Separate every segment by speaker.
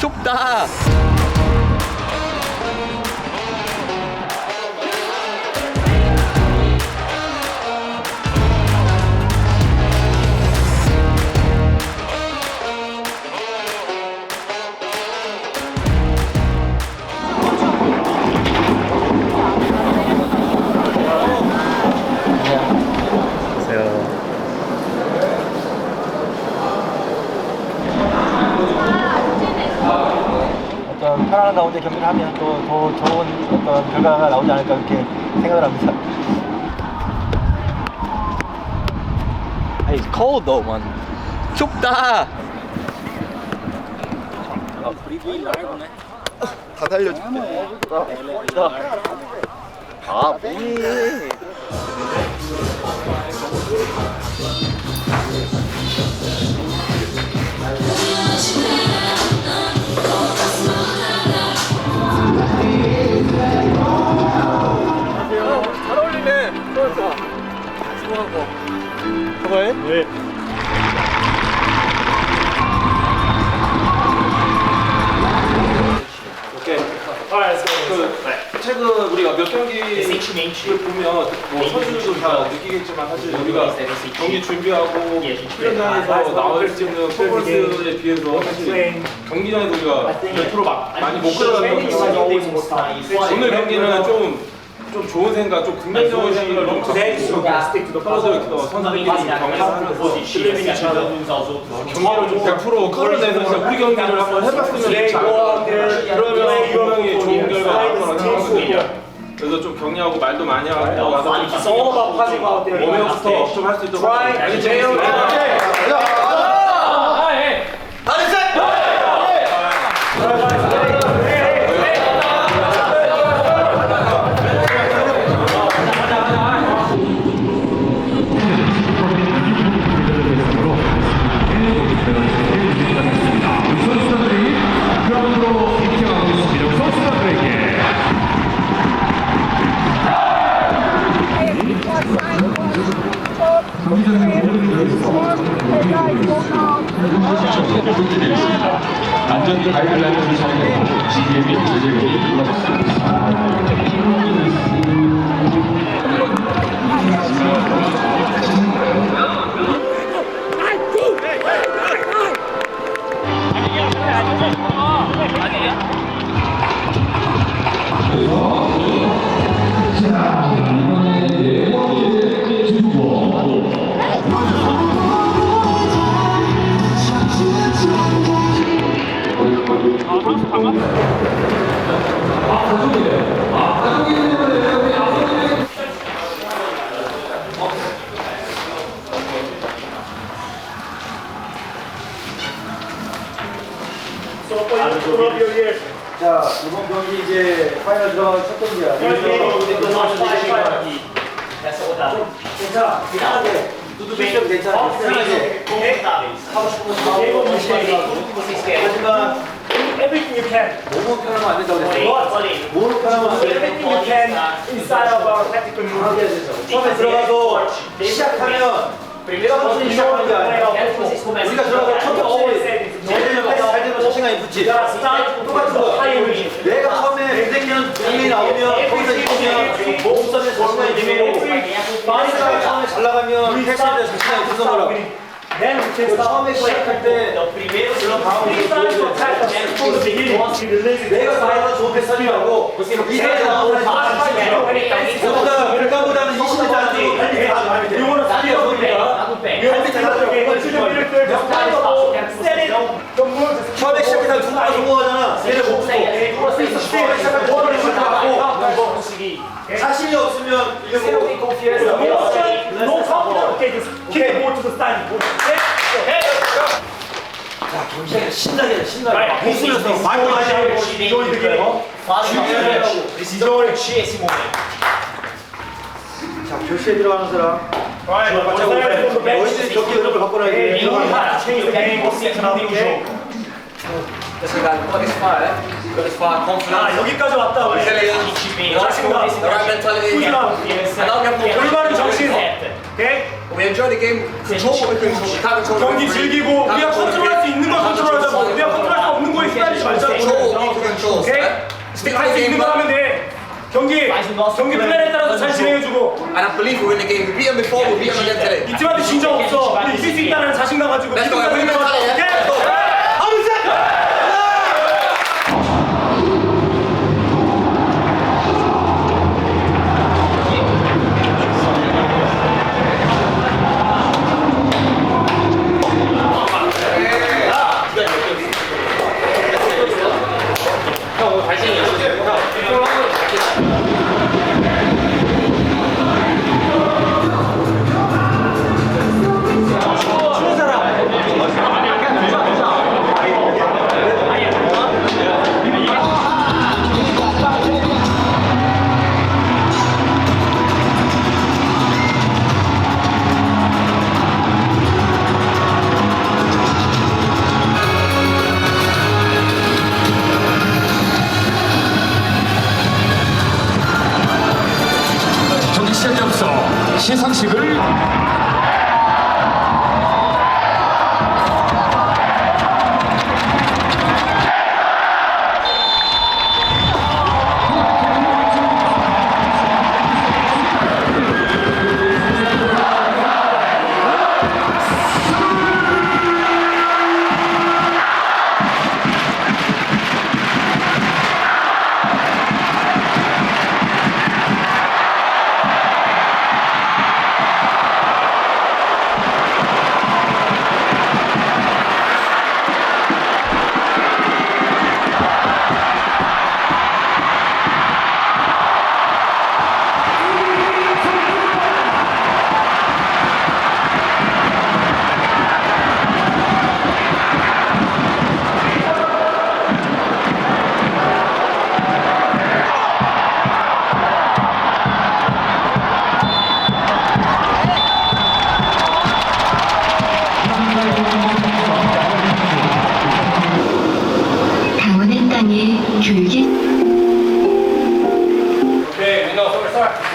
Speaker 1: 좁다.
Speaker 2: 편안한 가운데 경기를 하면 또 더 좋은 어떤 결과가 나오지 않을까 그렇게 생각을 합니다.
Speaker 1: It's cold though, man. 좁다. 다 살려줄게. 아, 뭐해. 저거해? 네.
Speaker 3: 그 최근 우리가 몇 경기를 보면 뭐 선수들도 다 느끼겠지만 사실 우리가 경기 준비하고 훈련장에서 나올 수 있는 퍼포먼스에 비해서 사실 경기장에서 우리가 몇 프로 막 많이 못 끌어가는 경기가 오늘 경기는 좀, 좀 좋은 생각, 좀 긍정적인 생각을 좀 갖고 서로서로 또 선수들끼리 경기하면서 경기를 좀 100% 끌어내서 진짜 우리 경기를 한번 해봤으면 좋지 않을까 그러면 분명히 좋은 결과 나올 거라 생각하고 그래서 좀 격려하고 말도 많이 하고 와서 좀 몸에 부터 좀 할 수 있도록?
Speaker 4: 선수 안전 가이드라인을 정하고 GM이 제재력이 불러졌습니다.
Speaker 2: 자 괜찮아. 편하게. 실력 괜찮아. 하고 싶은 거 하고 하지만
Speaker 5: Everything you can.
Speaker 2: 몸은 편하면 안 된다고 그랬어. 몸은 편하면 안 돼.
Speaker 5: Everything you can inside of our tactical movement.
Speaker 2: 처음에 들어가도 시작하면 내가 무슨 시작하는 게 아니야. 우리가 들어가서 첫 되면 자신감이 붙지. 똑같은 거야. 내가 처음에 부대기는 분이 나오면 거기서 이기면 몸싸움에 자신감이 들고 마리가 처음에 잘 나가면 대해 자신감이
Speaker 5: start
Speaker 2: 처음에 시작할 때
Speaker 5: release it.
Speaker 2: 내가 잘하는 좋은 말고 이상하게 나오는 보다 결과보다는 20m 안 되고 빨리 가.
Speaker 5: You want to steal the game. You want to steal the game. Consider middle just stand up. Set it. Don't move. Just
Speaker 2: 처음에 시작해서 두 번만 성공하잖아. 얘를 못 쓰고. 처음에 시작할 때 원을 못하고 자신이 없으면 이게 뭐
Speaker 5: No confidence. Okay, just kick the ball to the stand.
Speaker 2: 자, 경기가 신나게 해, 신나게 막 웃으면서 말도 많이 하고
Speaker 5: Enjoy the game.
Speaker 2: 자, 교시에 들어가는 사람
Speaker 5: Right, so what's the
Speaker 2: 너희들이 격기 흐름을 바꿔놔야 돼.
Speaker 5: You will have change the game of the economic
Speaker 6: show. Let's go down. Look at this fire. Look at this fire.
Speaker 5: 아,
Speaker 6: Confidence.
Speaker 5: 여기까지 왔다. 우리
Speaker 6: Resilience. 자신감. The right mentality.
Speaker 5: 꾸준함. 올바른 정신. 오케이?
Speaker 6: We enjoy the game. Control what we control. We can't control what we
Speaker 5: 경기
Speaker 6: can't
Speaker 5: 즐기고 우리가
Speaker 6: control what we
Speaker 5: 컨트롤할 수 있는 걸 컨트롤하자고. 우리가 컨트롤할 수 없는 거에 휘말리지 말자고. control. what we
Speaker 6: control. 오케이?
Speaker 5: Stick to the 할수 game. 있는 거 하면 돼. 경기 플랜에 따라서 잘 진행해주고
Speaker 7: And I believe we're in the game. We beat them before, we'll beat them again today.
Speaker 5: 이 팀한테 진적 없어. 우리 이길 수 있다는 자신감 가지고.
Speaker 7: Let's go,
Speaker 5: 믿음을
Speaker 7: everybody
Speaker 5: 가지고.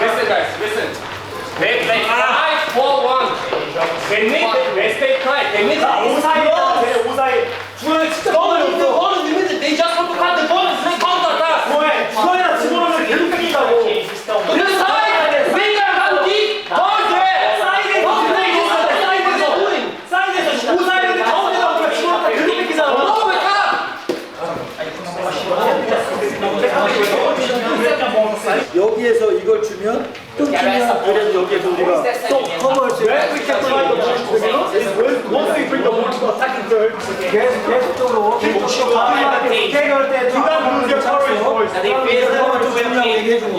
Speaker 8: Listen, guys, listen.
Speaker 5: 네, 네.
Speaker 8: Five, four, one.
Speaker 5: 됐니? 레스테이 타임. 됐니? 자, 5사이다. 돼, 5사이.
Speaker 8: 중간에 진짜
Speaker 5: 너는 없어.
Speaker 8: 너는 있는데 they just want to cut the ball and say counter attack.
Speaker 5: 뭐해? 중간에다 집어넣으면 계속 뺏긴다고.
Speaker 8: The side, winger and deep, ball there.
Speaker 5: 사이드에서
Speaker 8: Don't play this
Speaker 5: 집어넣어.
Speaker 8: side, what
Speaker 5: 사이드에서
Speaker 8: are you doing?
Speaker 5: 사이드에서 5사이인데 가운데다 우리가 집어넣다 계속 뺏기잖아.
Speaker 8: No, we can't.
Speaker 2: 여기에서 이걸 주면 또 주면 그래도 여기에서 우리가 또 커버할 수 있는. 계속 계속적으로 가만히 스케줄 때
Speaker 5: 공격 차로 boys.
Speaker 2: 커버 좀 중요하게 얘기해주고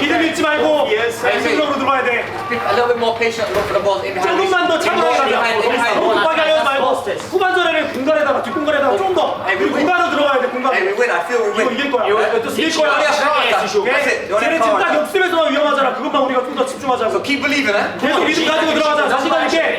Speaker 5: 믿음 잃지 말고 생각으로 들어야 돼.
Speaker 7: A little bit more patient, look for the balls in behind.
Speaker 5: 조금만 더
Speaker 7: in behind.
Speaker 5: 너무 급하게 하지 말고 후반전에는 공간에다가 뒷공간에다가 좀 더. 공간으로 들어가야 돼. 공간. 이거. 이길 거야. 또 이길 거야. 쟤네 지금. 역습에서만 위험하잖아. 그것만 우리가 좀더
Speaker 7: eh?
Speaker 5: 계속 믿음 가지고 들어가자. 자신감 있게.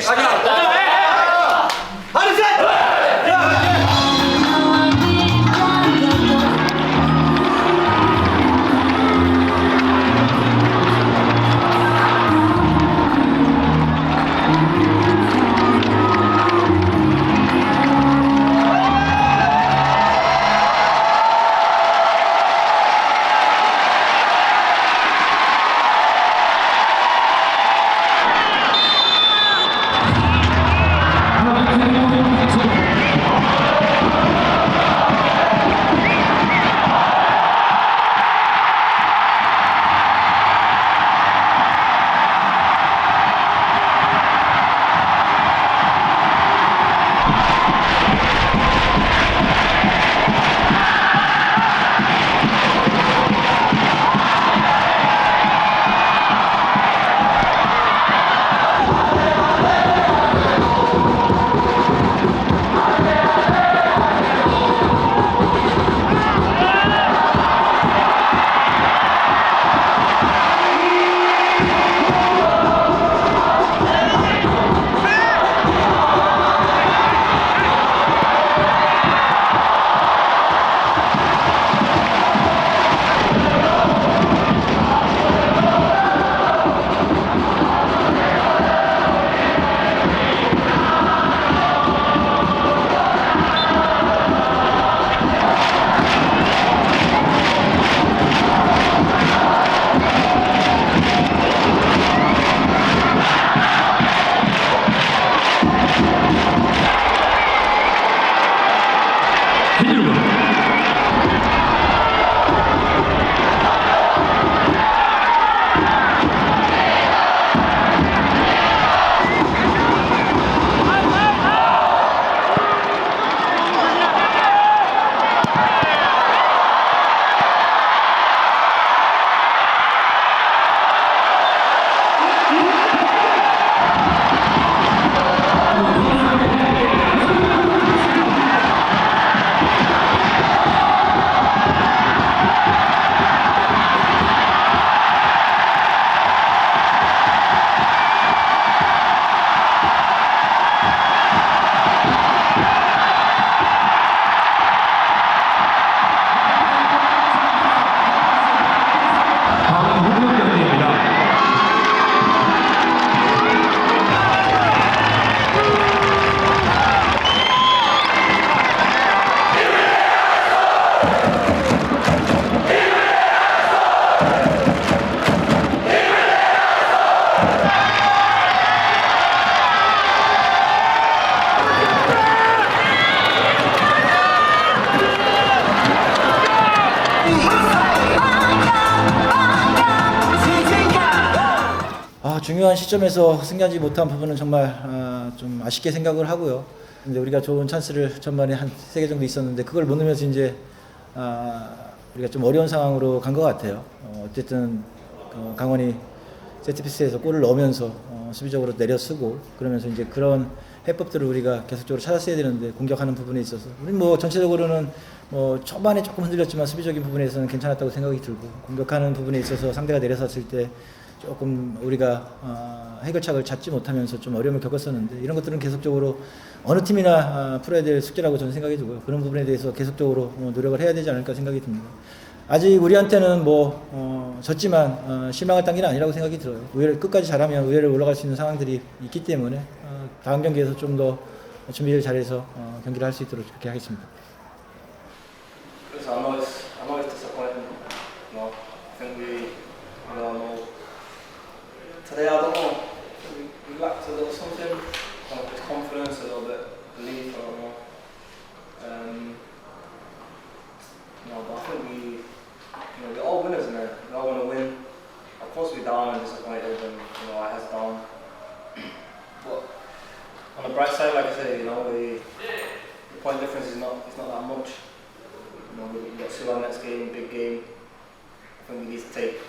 Speaker 1: 아, 중요한 시점에서 승리하지 못한 부분은 정말 아, 좀 아쉽게 생각을 하고요. 근데 우리가 좋은 찬스를 전반에 한 세 개 정도 있었는데 그걸 못 넣으면서 이제 아, 우리가 좀 어려운 상황으로 간 것 같아요. 어, 어쨌든 어, 강원이 세트피스에서 골을 넣으면서 어, 수비적으로 내려쓰고 그러면서 이제 그런 해법들을 우리가 계속적으로 찾았어야 되는데 공격하는 부분에 있어서 우리 뭐 전체적으로는 뭐 초반에 조금 흔들렸지만 수비적인 부분에서는 괜찮았다고 생각이 들고 공격하는 부분에 있어서 상대가 내려섰을 때 조금 우리가 어, 해결책을 찾지 못하면서 좀 어려움을 겪었었는데 이런 것들은 계속적으로 어느 팀이나 아, 풀어야 될 숙제라고 저는 생각이 들고요. 그런 부분에 대해서 계속적으로 어, 노력을 해야 되지 않을까 생각이 듭니다. 아직 우리한테는 뭐 어, 졌지만 어, 실망할 단계는 아니라고 생각이 들어요. 의회를 끝까지 잘하면 의회를 올라갈 수 있는 상황들이 있기 때문에 어, 다음 경기에서 좀 더 준비를 잘해서 어, 경기를 할 수 있도록 그렇게 하겠습니다.
Speaker 7: Today I don't know. We, we lacked a little something. Just confidence, a little bit belief. I don't know. Um, know, but I think we, you know, we're all winners in there. We all want to win. Of course, we're down and disappointed, and you know, our heads down. But on the bright side, like I say, you know, we, the point difference is not, it's not that much. You know, we've got Sula next game, big game. I think we need to take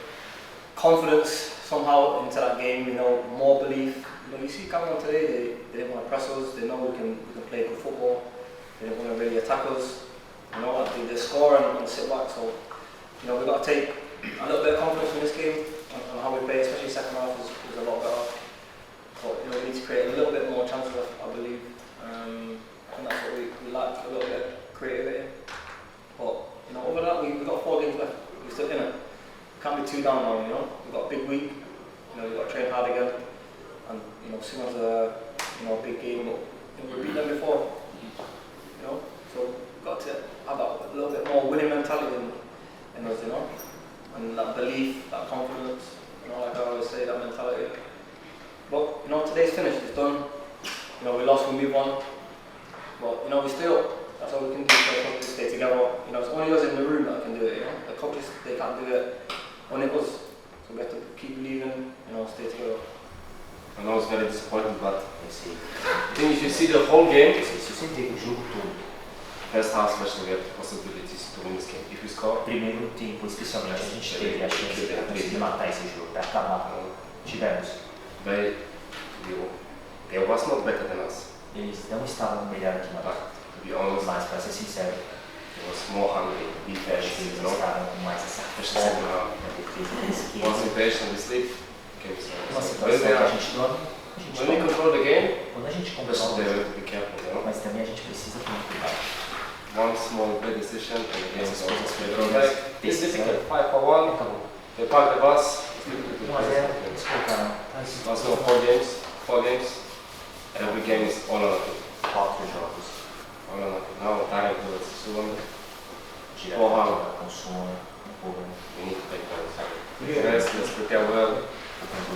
Speaker 7: confidence somehow into that game, you know, more belief. You know, you see Cameroon today, they, they didn't want to press us, they know we can, we can play good football, they didn't want to really attack us. You know, they, they score and, and sit back, so, you know, we've got to take a little bit of confidence from this game and, and how we play, especially second half is, is a lot better. But, you know, we need to create a little bit more chances, I believe. Um, I think that's what we, we lack, a little bit of creativity. But you know, over that, we we got four games left. We're still in it. Can't be too down now. You know, we've got a big week. You know, we've got to train hard again. And you know, Sumon's a uh, you know big game, but you know, we beat them before. You know,
Speaker 8: first half especially, we had possibilities to win this game. If we score,
Speaker 5: Primeiro tempo, especialmente, a gente teve a chance de conseguir matar esse jogo, pra acabar. Tivemos.
Speaker 8: they, they, was not better than us.
Speaker 5: Eles não estavam melhor que nós.
Speaker 8: To be honest,
Speaker 5: Mas, pra ser sincero,
Speaker 8: it was more hungry,
Speaker 5: eles estavam com mais essa que
Speaker 8: once impatient, we sleep.
Speaker 5: Uma situação que a gente dorme, a gente
Speaker 8: when we
Speaker 5: dorme.
Speaker 8: control the game,
Speaker 5: Quando a gente controla o jogo,
Speaker 8: have
Speaker 5: mas também a gente
Speaker 8: small play decision and against
Speaker 5: the
Speaker 8: small play. It's difficult. Five for
Speaker 5: one.
Speaker 8: They park the bus. Let's go four games. Four games. And every game is all or nothing.
Speaker 5: Park the jobs.
Speaker 8: All or nothing. Now to
Speaker 5: do
Speaker 8: it.
Speaker 5: Suwon. Four hundred.
Speaker 8: We need to take time. Rest. Let's prepare well.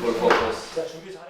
Speaker 8: Full focus.